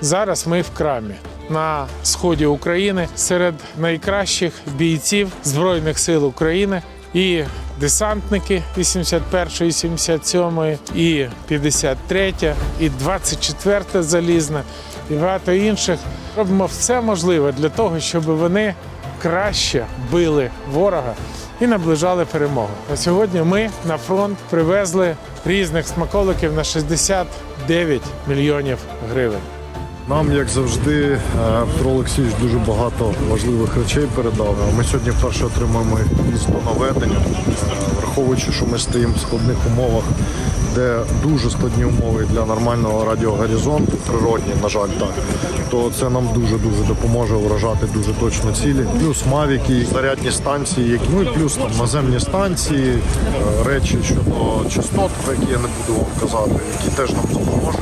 Зараз ми в крамі на сході України серед найкращих бійців Збройних сил України і десантники 81-ї, 77-ї, і 53-я, і 24-та залізна, і багато інших. Робимо все можливе для того, щоб вони краще били ворога і наближали перемогу. На сьогодні ми на фронт привезли різних смаколиків на 69 мільйонів гривень. Нам, як завжди, е, Петро Олексійович дуже багато важливих речей передав. Ми сьогодні вперше отримуємо місто наведення, враховуючи, що ми стоїмо в складних умовах, де дуже складні умови для нормального радіогоризонту, природні, на жаль, так, то це нам дуже-дуже допоможе вражати дуже точно цілі. Плюс мавіки, зарядні станції, які- ну і плюс там наземні станції, е, речі щодо частот, про які я не буду вам казати, які теж нам допоможуть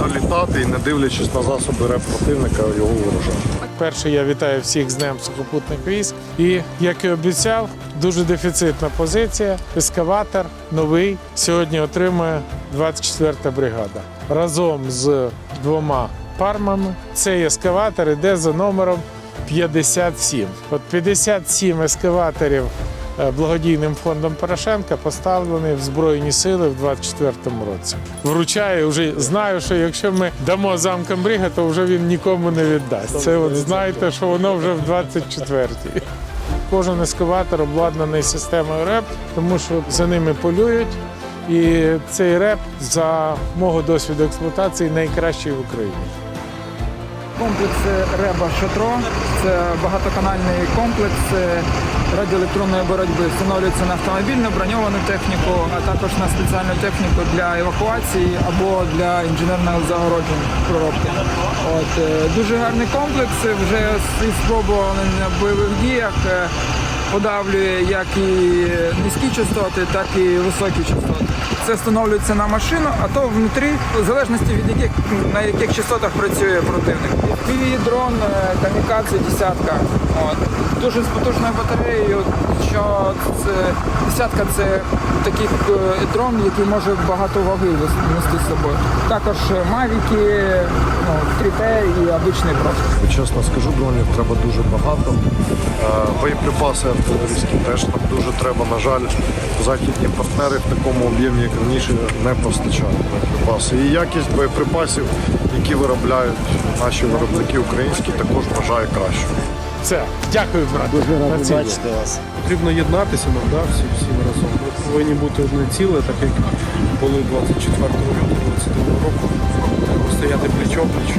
долітати і не дивлячись на засоби реп противника, його виражати. Перше, я вітаю всіх з Днем сухопутних військ. І як і обіцяв, дуже дефіцитна позиція. Ескаватор новий сьогодні отримує 24-та бригада разом з двома пармами. Цей ескаватор іде за номером 57. От 57 ескаваторів благодійним фондом Порошенка поставлені в Збройні сили в 24-му році. Вручаю вже знаю, що якщо ми дамо замкам брига, то вже він нікому не віддасть. Це от знаєте, що воно вже в 24-й. Кожен ескаватор обладнаний системою РЕП, тому що за ними полюють. І цей реп за мого досвіду експлуатації найкращий в Україні. Комплекс Реба Шатро це багатоканальний комплекс е, радіоелектронної боротьби. Встановлюється на автомобільну броньовану техніку, а також на спеціальну техніку для евакуації або для інженерного загородження проробки. От е, дуже гарний комплекс. Вже спробуваний на бойових діях. е, Подавлює як і низькі частоти, так і високі частоти. Це встановлюється на машину, а то внутрі, в залежності від яких на яких частотах працює противник. Піві дрон е, камікадзе десятка. От. Дуже з потужною батареєю, що це десятка це такий е, дрон, який може багато ваги нести з собою. Також мавіки, ну, 3T і обичний просто. Чесно скажу, дронів треба дуже багато. Е, Боєприпаси артилерійські теж нам дуже треба. На жаль, західні партнери в такому об'ємі, як раніше, не постачають боєприпаси. І якість боєприпасів, які виробляють наші виробники українські, також вважає краще. Все, дякую, брат. Дуже радий бачити вас. Потрібно єднатися нам, да, всі, всім разом. Ми повинні бути одне ціле, так як були 24 лютого 22 року. Треба стояти пліч-опліч.